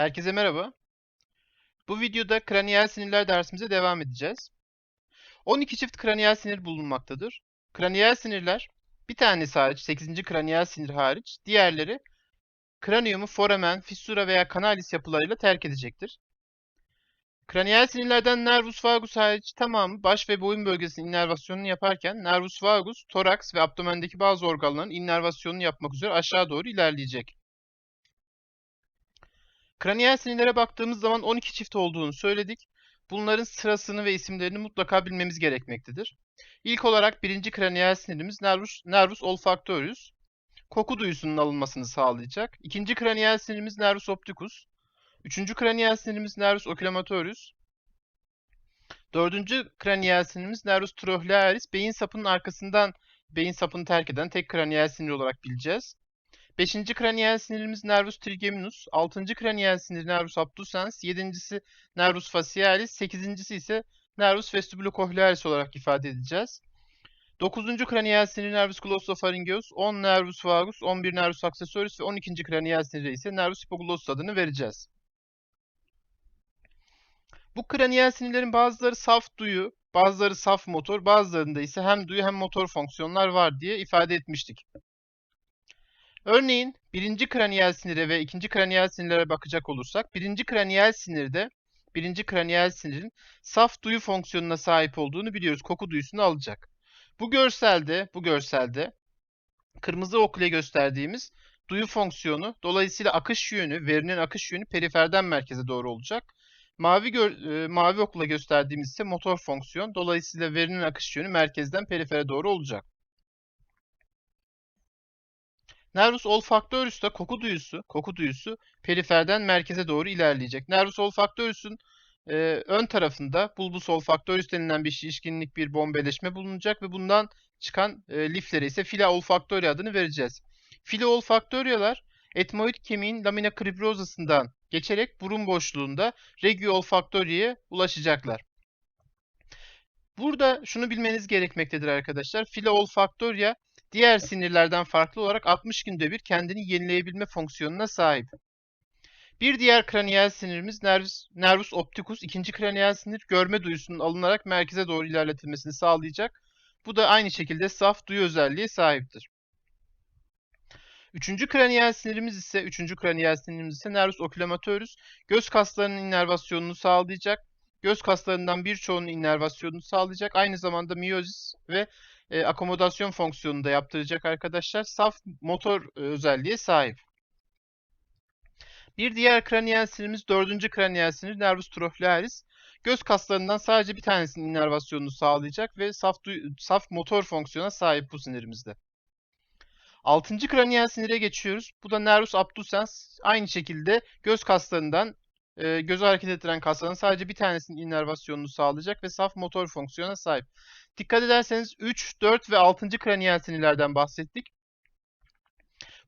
Herkese merhaba. Bu videoda kraniyel sinirler dersimize devam edeceğiz. 12 çift kraniyel sinir bulunmaktadır. Kraniyel sinirler bir tanesi hariç, 8. kraniyel sinir hariç, diğerleri kraniyumu foramen, fissura veya kanalis yapılarıyla terk edecektir. Kraniyel sinirlerden nervus vagus hariç tamamı baş ve boyun bölgesinin innervasyonunu yaparken nervus vagus, toraks ve abdomendeki bazı organların innervasyonunu yapmak üzere aşağı doğru ilerleyecek. Kraniyel sinirlere baktığımız zaman 12 çift olduğunu söyledik. Bunların sırasını ve isimlerini mutlaka bilmemiz gerekmektedir. İlk olarak birinci kraniyel sinirimiz nervus, nervus olfactorius. Koku duyusunun alınmasını sağlayacak. İkinci kraniyel sinirimiz nervus opticus. Üçüncü kraniyel sinirimiz nervus oculomotorius. Dördüncü kraniyel sinirimiz nervus trochlearis. Beyin sapının arkasından beyin sapını terk eden tek kraniyel sinir olarak bileceğiz. Beşinci kraniyel sinirimiz nervus trigeminus, altıncı kraniyel sinir nervus abducens, yedincisi nervus facialis, sekizincisi ise nervus vestibulocochlearis olarak ifade edeceğiz. Dokuzuncu kraniyel sinir nervus glossopharyngeus, 10 nervus vagus, 11 nervus accessoris ve 12. kraniyel sinire ise nervus hypoglossus adını vereceğiz. Bu kraniyel sinirlerin bazıları saf duyu, bazıları saf motor, bazılarında ise hem duyu hem motor fonksiyonlar var diye ifade etmiştik. Örneğin birinci kraniyel sinire ve ikinci kraniyel sinirlere bakacak olursak, birinci kraniyel sinirde birinci kraniyel sinirin saf duyu fonksiyonuna sahip olduğunu biliyoruz. Koku duyusunu alacak. Bu görselde, bu görselde kırmızı okla gösterdiğimiz duyu fonksiyonu dolayısıyla akış yönü, verinin akış yönü periferden merkeze doğru olacak. Mavi gör, e, mavi okla gösterdiğimiz ise motor fonksiyon. Dolayısıyla verinin akış yönü merkezden perifere doğru olacak. Nervus olfactorius da koku duyusu, koku duyusu periferden merkeze doğru ilerleyecek. Nervus olfactorius'un e, ön tarafında bulbus olfactorius denilen bir şişkinlik bir bombeleşme bulunacak ve bundan çıkan e, liflere ise fila olfactoria adını vereceğiz. Fila olfactorialar etmoid kemiğin lamina cribrosa'sından geçerek burun boşluğunda regio olfactoria'ya ulaşacaklar. Burada şunu bilmeniz gerekmektedir arkadaşlar. Fila olfactoria diğer sinirlerden farklı olarak 60 günde bir kendini yenileyebilme fonksiyonuna sahip. Bir diğer kraniyel sinirimiz nervus, nervus opticus, ikinci kraniyel sinir görme duyusunun alınarak merkeze doğru ilerletilmesini sağlayacak. Bu da aynı şekilde saf duyu özelliğe sahiptir. Üçüncü kraniyel sinirimiz ise üçüncü kraniyel sinirimiz ise nervus oculomotorius göz kaslarının innervasyonunu sağlayacak. Göz kaslarından birçoğunun innervasyonunu sağlayacak. Aynı zamanda miyozis ve e, akomodasyon fonksiyonunu da yaptıracak arkadaşlar. Saf motor e, özelliğe sahip. Bir diğer kraniyel sinirimiz dördüncü kraniyel sinir nervus trochlearis. Göz kaslarından sadece bir tanesinin innervasyonunu sağlayacak ve saf, saf motor fonksiyona sahip bu sinirimizde. Altıncı kraniyel sinire geçiyoruz. Bu da nervus abducens. Aynı şekilde göz kaslarından e, gözü hareket ettiren kasların sadece bir tanesinin innervasyonunu sağlayacak ve saf motor fonksiyona sahip. Dikkat ederseniz 3, 4 ve 6. kraniyel sinirlerden bahsettik.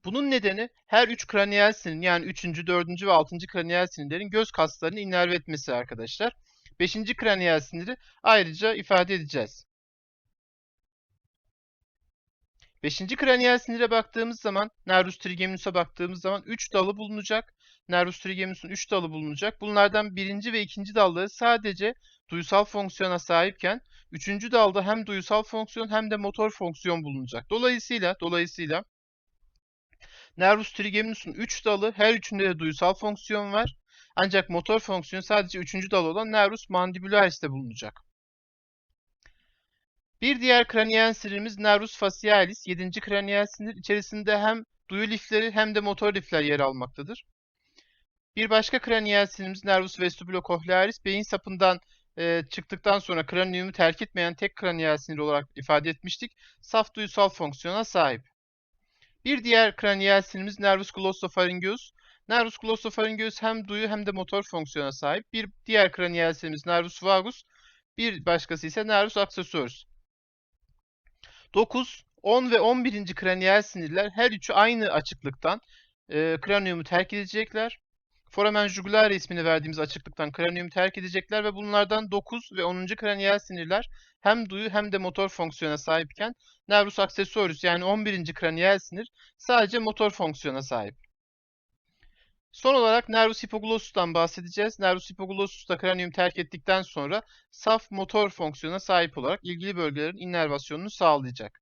Bunun nedeni her 3 kraniyel sinirin yani 3. 4. ve 6. kraniyel sinirlerin göz kaslarını innerve etmesi arkadaşlar. 5. kraniyel siniri ayrıca ifade edeceğiz. 5. kraniyel sinire baktığımız zaman, nervus trigeminus'a baktığımız zaman 3 dalı bulunacak. Nervus trigeminus'un 3 dalı bulunacak. Bunlardan birinci ve ikinci dalları sadece duysal fonksiyona sahipken, üçüncü dalda hem duysal fonksiyon hem de motor fonksiyon bulunacak. Dolayısıyla, dolayısıyla Nervus trigeminus'un 3 dalı, her üçünde de duysal fonksiyon var. Ancak motor fonksiyon sadece üçüncü dal olan nervus mandibularis'te bulunacak. Bir diğer kraniyel sinirimiz nervus facialis, 7. kraniyel sinir. içerisinde hem duyu lifleri hem de motor lifler yer almaktadır. Bir başka kraniyel sinirimiz nervus vestibulocochlearis, beyin sapından e, çıktıktan sonra kraniyumu terk etmeyen tek kraniyel sinir olarak ifade etmiştik. Saf duysal fonksiyona sahip. Bir diğer kraniyel sinirimiz nervus glossopharyngeus. Nervus glossopharyngeus hem duyu hem de motor fonksiyona sahip. Bir diğer kraniyel sinirimiz nervus vagus. Bir başkası ise nervus accessoris. 9, 10 ve 11. kraniyel sinirler her üçü aynı açıklıktan e, kraniyumu terk edecekler. Foramen jugulare ismini verdiğimiz açıklıktan kraniyumu terk edecekler ve bunlardan 9 ve 10. kraniyel sinirler hem duyu hem de motor fonksiyona sahipken nervus accessoris yani 11. kraniyel sinir sadece motor fonksiyona sahip. Son olarak nervus hipoglossus'tan bahsedeceğiz. Nervus hipoglossus da kranium terk ettikten sonra saf motor fonksiyona sahip olarak ilgili bölgelerin innervasyonunu sağlayacak.